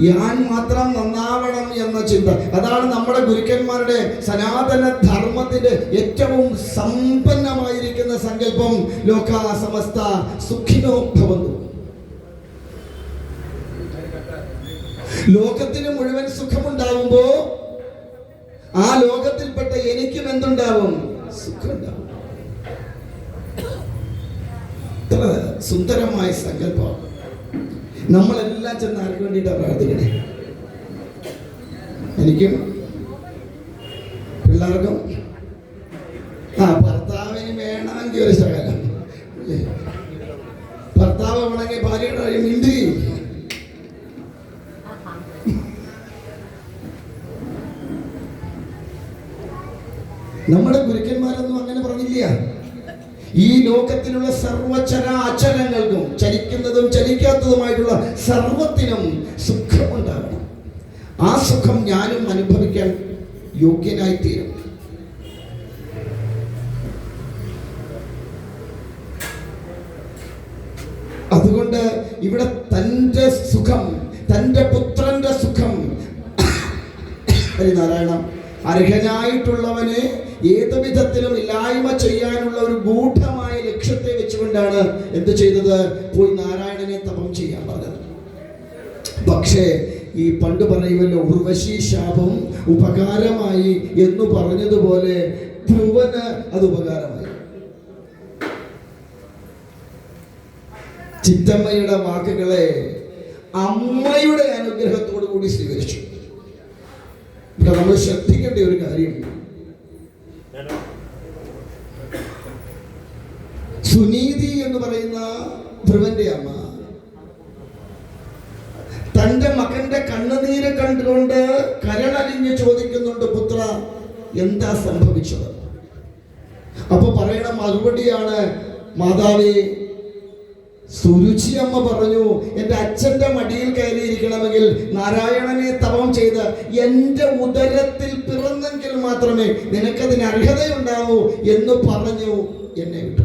ഞാൻ മാത്രം നന്നാവണം എന്ന ചിന്ത. അതാണ് നമ്മുടെ ഗുരുക്കന്മാരുടെ സനാതന ധർമ്മത്തിന്റെ ഏറ്റവും സമ്പന്നമായിരിക്കുന്ന സങ്കല്പം. ലോക സമസ്ത സുഖിനോ ഭവന്തു. ലോകത്തിന് മുഴുവൻ സുഖമുണ്ടാവുമ്പോ ആ ലോകത്തിൽപ്പെട്ട എനിക്കും എന്തുണ്ടാവും? സുഖമുണ്ടാവും. സുന്ദരമായ സങ്കല്പം. നമ്മളെല്ലാം ചെന്ന് ആർക്ക് വേണ്ടിയിട്ടാണ് പ്രാർത്ഥിക്കണേ? എനിക്കും പിള്ളേർക്കും ആ ഭർത്താവിന് വേണമെങ്കിൽ ഒരു ശകലം? ഭർത്താവ് വേണമെങ്കിൽ ഭാര്യയുടെ കാര്യം മിണ്ടുകയില്ല നമ്മുടെ ഗുരുക്കന്മാരൊന്നും അങ്ങനെ പറഞ്ഞില്ല. ഈ ലോകത്തിലുള്ള സർവചരാചരങ്ങൾക്കും ചലിക്കുന്നതും ചലിക്കാത്തതുമായിട്ടുള്ള സർവത്തിനും സുഖമുണ്ടാകണം. ആ സുഖം ഞാനും അനുഭവിക്കാൻ യോഗ്യനായി തീരും അതുകൊണ്ട് ഇവിടെ തന്റെ സുഖം തന്റെ പുത്രന്റെ സുഖം. ഹരിനാരായണ അർഹനായിട്ടുള്ളവന് ഏത് വിധത്തിലും ഇല്ലായ്മ ചെയ്യാനുള്ള ഒരു ഗൂഢമായ ലക്ഷ്യത്തെ വെച്ചുകൊണ്ടാണ് എന്ത് ചെയ്തത്? പോയി നാരായണനെ തപം ചെയ്യാൻ പറഞ്ഞത്. പക്ഷേ ഈ പണ്ട് പറയുമല്ലോ ഉർവശി ശാപം ഉപകാരമായി എന്ന് പറഞ്ഞതുപോലെ ധ്രുവന് അത് ഉപകാരമായി. ചിറ്റമ്മയുടെ വാക്കുകളെ അമ്മയുടെ അനുഗ്രഹത്തോടു കൂടി സ്വീകരിച്ചു ഇവിടെ നമ്മൾ ശ്രദ്ധിക്കേണ്ട ഒരു കാര്യം സുനീതി എന്ന് പറയുന്ന ധ്രുവന്റെ അമ്മ തന്റെ മകന്റെ കണ്ണുനീര് കണ്ടുകൊണ്ട് കരളലിഞ്ഞ് ചോദിക്കുന്നുണ്ട് പുത്ര എന്താ സംഭവിച്ചത്? അപ്പൊ പറയണ മറുപടിയാണ് മാതാവേ സുരുചി അമ്മ പറഞ്ഞു എന്റെ അച്ഛന്റെ മടിയിൽ കയറിയിരിക്കണമെങ്കിൽ നാരായണനെ തപം ചെയ്ത് എന്റെ ഉദരത്തിൽ പിറന്നെങ്കിൽ മാത്രമേ നിനക്കതിന് അർഹതയുണ്ടാവൂ എന്ന് പറഞ്ഞു എന്നെ വിട്ടു.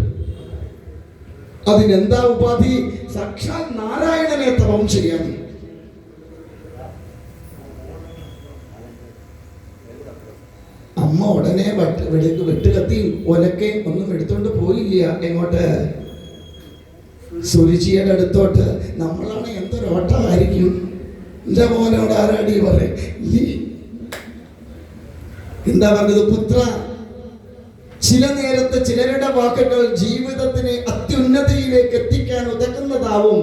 അതിനെന്താ ഉപാധി? സാക്ഷാൽ നാരായണനെ തപം ചെയ്യാൻ. അമ്മ ഉടനെ വെട്ട് വെടി- വെട്ടുകത്തി ഒലക്കെ ഒന്നും എടുത്തോണ്ട് പോയില്ല. എങ്ങോട്ട്? സുരുചിയുടെ അടുത്തോട്ട്. നമ്മളാണ് എന്തൊരു ഓട്ടമായിരിക്കും? എന്റെ മോനോട് ആരാടി പറയും ഈ എന്താ പറഞ്ഞത് പുത്ര? ചില നേരത്തെ ചിലരുടെ വാക്കുകൾ ജീവിതത്തിനെ അത്യുന്നതിയിലേക്ക് എത്തിക്കാൻ ഉതകുന്നതാവും.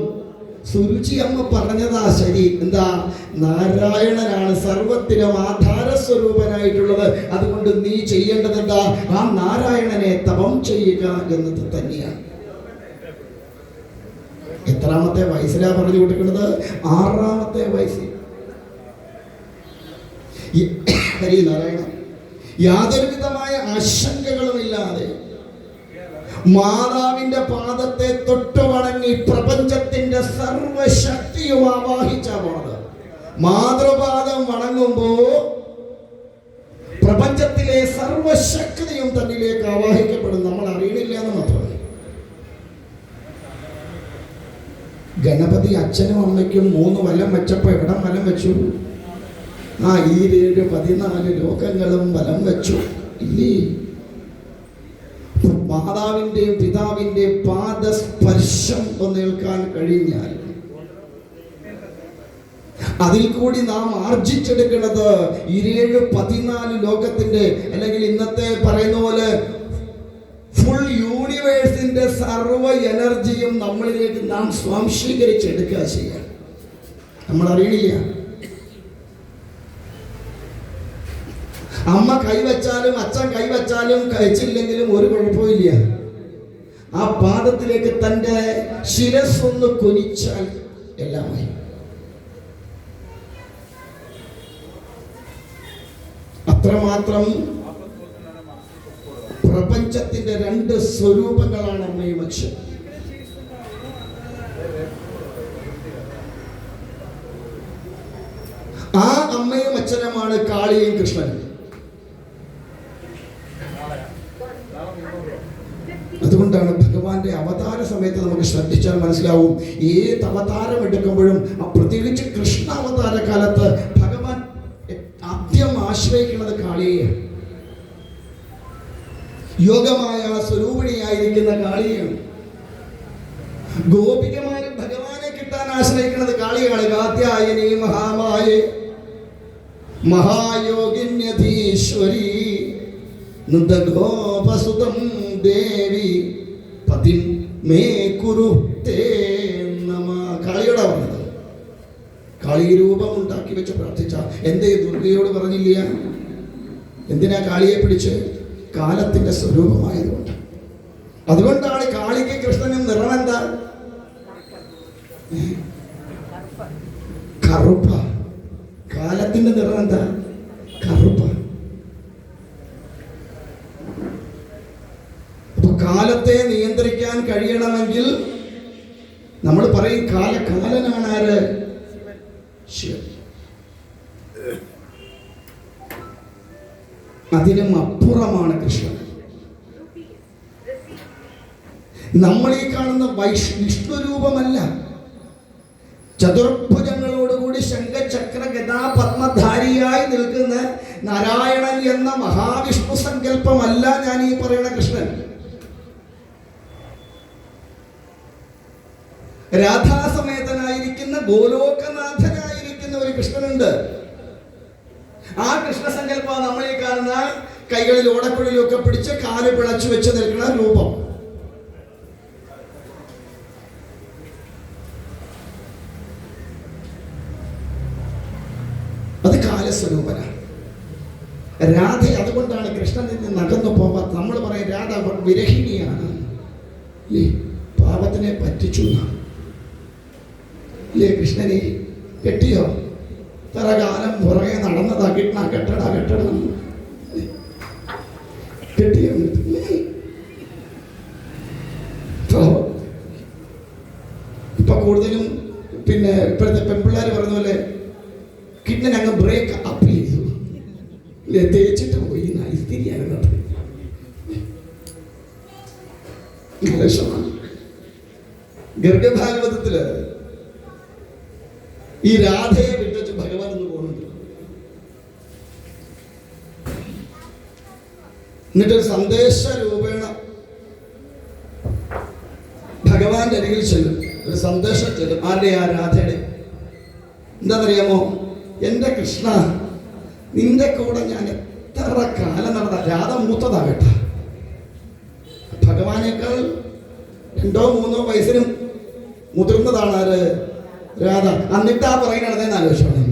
സുരുചി അമ്മ പറഞ്ഞതാ ശരി. എന്താ? നാരായണനാണ് സർവത്തിനും ആധാര സ്വരൂപനായിട്ടുള്ളത് അതുകൊണ്ട് നീ ചെയ്യേണ്ടത് എന്താ ആ നാരായണനെ തപം ചെയ്യുക എന്നത് തന്നെയാണ്. എത്രാമത്തെ വയസ്സിലാ പറഞ്ഞു കൊടുക്കുന്നത്? ആറാമത്തെ വയസ്സിൽ. ഈ- ഹരിനാരായണ യാതൊരുവിധമായ ആശങ്കകളുമില്ലാതെ മാതാവിന്റെ പാദത്തെ തൊട്ടു വണങ്ങി പ്രപഞ്ചത്തിന്റെ സർവശക്തിയും ആവാഹിച്ച പോണത്. മാതൃപാദം വണങ്ങുമ്പോ പ്രപഞ്ചത്തിലെ സർവശക്തിയും തന്നിലേക്ക് ആവാഹിക്കപ്പെടും. നമ്മൾ അറിയണില്ല എന്ന് മാത്രമേ ഗണപതി അച്ഛനും അമ്മയ്ക്കും മൂന്ന് വലം വെച്ചപ്പോൾ എവിടെ വലം വെച്ചു? ആ ഈ ഏഴ് പതിനാല് ലോകങ്ങളും വലം വെച്ചു. ഇല്ലേ? മാതാവിന്റെയും പിതാവിന്റെയും പാദസ്പർശം ഒന്നേൽക്കാൻ കഴിഞ്ഞാൽ അതിൽ കൂടി നാം ആർജിച്ചെടുക്കുന്നത് ഇരേഴ് പതിനാല് ലോകത്തിന്റെ അല്ലെങ്കിൽ ഇന്നത്തെ പറയുന്ന പോലെ ഫുൾ യൂണിവേഴ്സിന്റെ സർവ എനർജിയും നമ്മളിലേക്ക് നാം സ്വാംശീകരിച്ചെടുക്കുക ചെയ്യാൻ നമ്മൾ അറിയണില്ല അമ്മ കൈവച്ചാലും അച്ഛൻ കൈവച്ചാലും കഴിച്ചില്ലെങ്കിലും ഒരു കുഴപ്പമില്ല ആ പാദത്തിലേക്ക് തന്റെ ശിരസ്സൊന്ന് കൊനിച്ചാൽ എല്ലാമായി അത്രമാത്രം പ്രപഞ്ചത്തിന്റെ രണ്ട് സ്വരൂപങ്ങളാണ് അമ്മയും അച്ഛൻ ആ അമ്മയും അച്ഛനുമാണ് കാളിയും കൃഷ്ണനും. അതുകൊണ്ടാണ് ഭഗവാന്റെ അവതാര സമയത്ത് നമുക്ക് ശ്രദ്ധിച്ചാൽ മനസ്സിലാവും ഏത് അവതാരം എടുക്കുമ്പോഴും പ്രത്യേകിച്ച് കൃഷ്ണ അവതാര കാലത്ത് ഭഗവാൻ ആദ്യം ആശ്രയിക്കുന്നത് കാളിയെയാണ്. യോഗമായ സ്വരൂപിണിയായിരിക്കുന്ന കാളിയാണ്. ഗോപികമാരും ഭഗവാനെ കിട്ടാൻ ആശ്രയിക്കുന്നത് കാളിയാണ് കാത്യായനി മഹാമായേ മഹായോഗിന്യധീശ്വരി നൃതഗോപസുതം ദേവി പതി മേ നമ. കാളിയോടാ പറഞ്ഞത്. കാളി ഉണ്ടാക്കി വെച്ച് പ്രാർത്ഥിച്ച. എന്തേ ദുർഗയോട് പറഞ്ഞില്ല? എന്തിനാ കാളിയെ പിടിച്ച്? കാലത്തിന്റെ സ്വരൂപമായതുകൊണ്ട്. അതുകൊണ്ടാണ് കാളിക്ക് കൃഷ്ണനും നിറം എന്താ? കറുപ്പ. കാലത്തിന്റെ നിറം എന്താ? കറുപ്പ. അപ്പൊ കാലത്തെ നിയന്ത്രിക്കാൻ കഴിയണമെങ്കിൽ നമ്മൾ പറയും കാലകാലനാണ് ആര്? അതിനും അപ്പുറമാണ് കൃഷ്ണൻ. നമ്മൾ ഈ കാണുന്ന വൈഷ് വിഷ്ണുരൂപമല്ല. ചതുർഭുജങ്ങളോടുകൂടി ശംഖചക്ര ഗതാപത്മധാരിയായി നിൽക്കുന്ന നാരായണൻ എന്ന മഹാവിഷ്ണു സങ്കല്പമല്ല ഞാൻ ഈ പറയുന്ന കൃഷ്ണൻ. രാധാസമേതനായിരിക്കുന്ന ഗോലോകനാഥനായിരിക്കുന്ന ഒരു കൃഷ്ണനുണ്ട്. ആ കൃഷ്ണസങ്കല്പം നമ്മൾ ഈ കാണുന്ന കൈകളിൽ ഓടക്കുഴലൊക്കെ പിടിച്ച് കാൽ പിളച്ചു വെച്ച് നിൽക്കുന്ന രൂപം. അത് കാലസ്വരൂപനാണ്. രാധ അതുകൊണ്ടാണ് കൃഷ്ണനിൽ നിന്ന് അകന്നു പോവാത്ത നമ്മൾ പറയും രാധ വിരഹിണിയാണ്. അല്ലേ പാപത്തിനെ പറ്റിച്ചു ഇല്ലേ കൃഷ്ണനെ കെട്ടിയോ? ഇത്ര കാലം പുറകെ നടന്നതാ കിട്ടണ കെട്ടട കെട്ടട ഇപ്പൊ കൂടുതലും പിന്നെ ഇപ്പോഴത്തെ പെൺപിള്ളേർ പറഞ്ഞ പോലെ കിഡ്നി അങ്ങ് ബ്രേക്ക് അപ്പ് ചെയ്തു. തേച്ചിട്ട് പോയി നൈസ്തിരിയാണ് ഗർഗഭാഗവതത്തിൽ ഈ രാധയെ വിട്ടിട്ട് ഭഗവാൻ ഒന്ന് പോകുന്നുണ്ട് എന്നിട്ടൊരു സന്ദേശ രൂപേണ ഭഗവാന്റെ അരികിൽ ചെല്ലും. ഒരു സന്ദേശം ചെല്ലും. ആരുടെ ആ രാധയുടെ? എന്താണെന്നറിയാമോ? എന്റെ കൃഷ്ണ നിന്റെ കൂടെ ഞാൻ എത്ര കാലം നടന്ന രാധ മൂത്തതാകട്ടെ. ഭഗവാനേക്കാൾ രണ്ടോ മൂന്നോ വയസ്സിനും മുതിർന്നതാണ് ആര്? രാധ. എന്നിട്ട് ആ പറയുന്നത് ആലോചിച്ചോളെ.